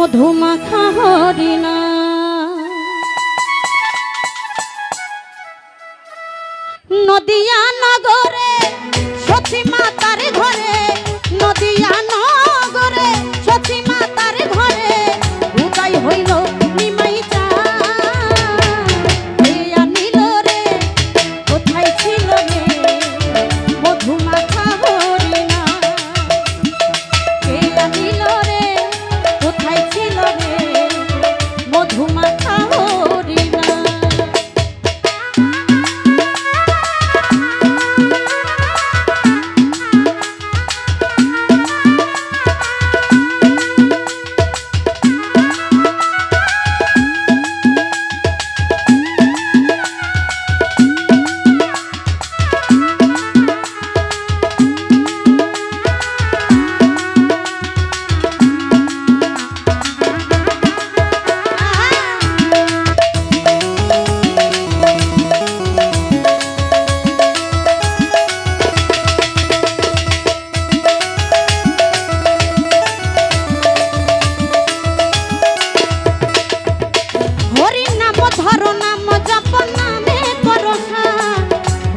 মধুমাখা হরিণা। নদিয়া নগরে সতী মাতার ঘরে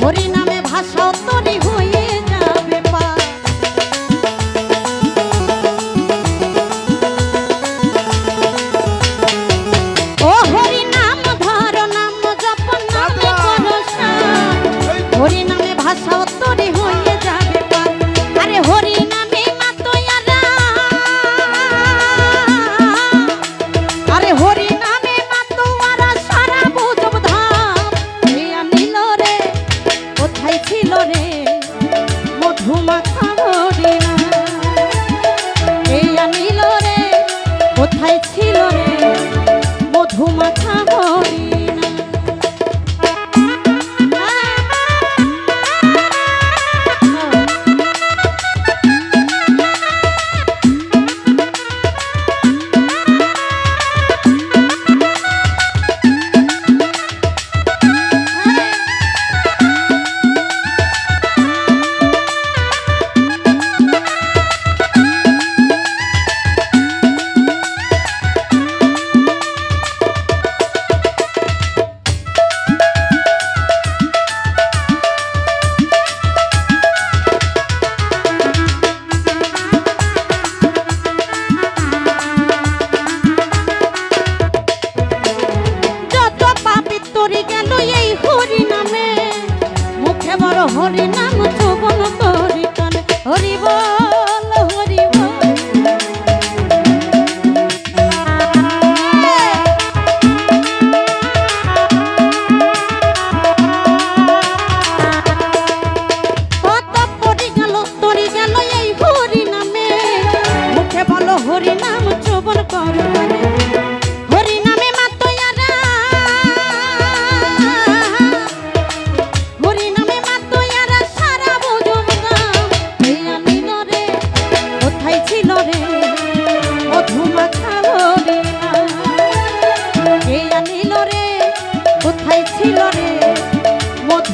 Morina.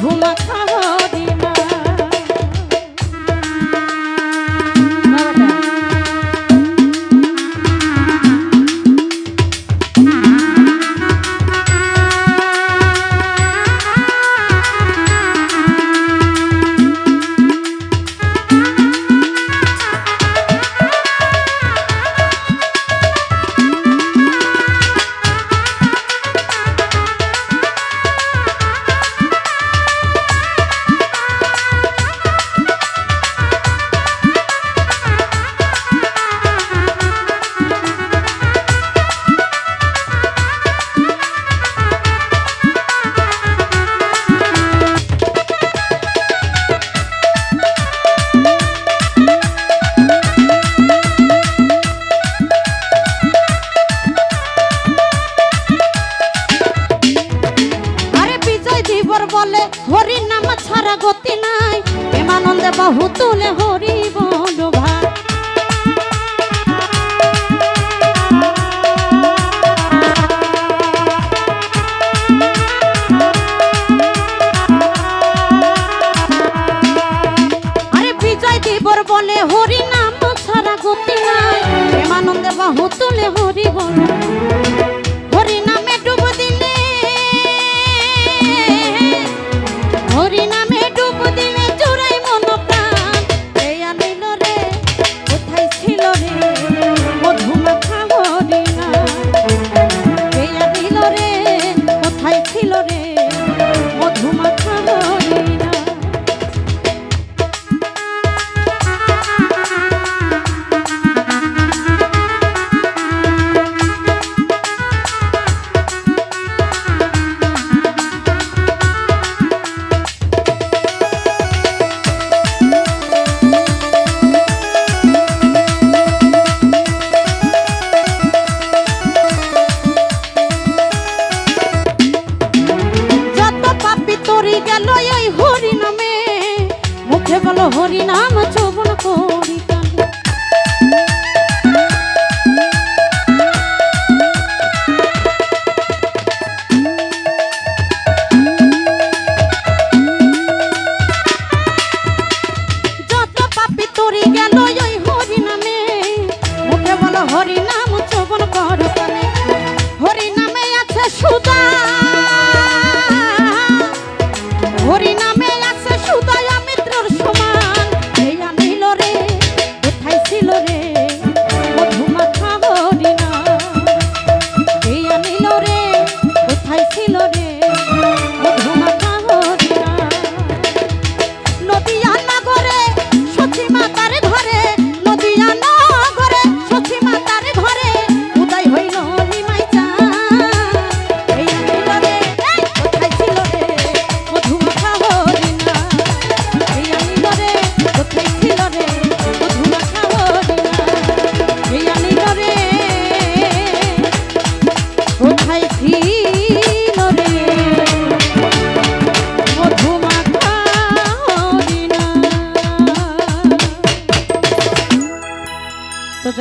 ঘুমা হরি নাম ছাড়া গতি নাই। প্রেমানন্দে বহু তুলে হরি বল ভাই। বলে হরি নাম ছাড়া গতি নাই। প্রেমানন্দে বহু তুলে হরি বল হরি নাম চোবন করি ছিল রে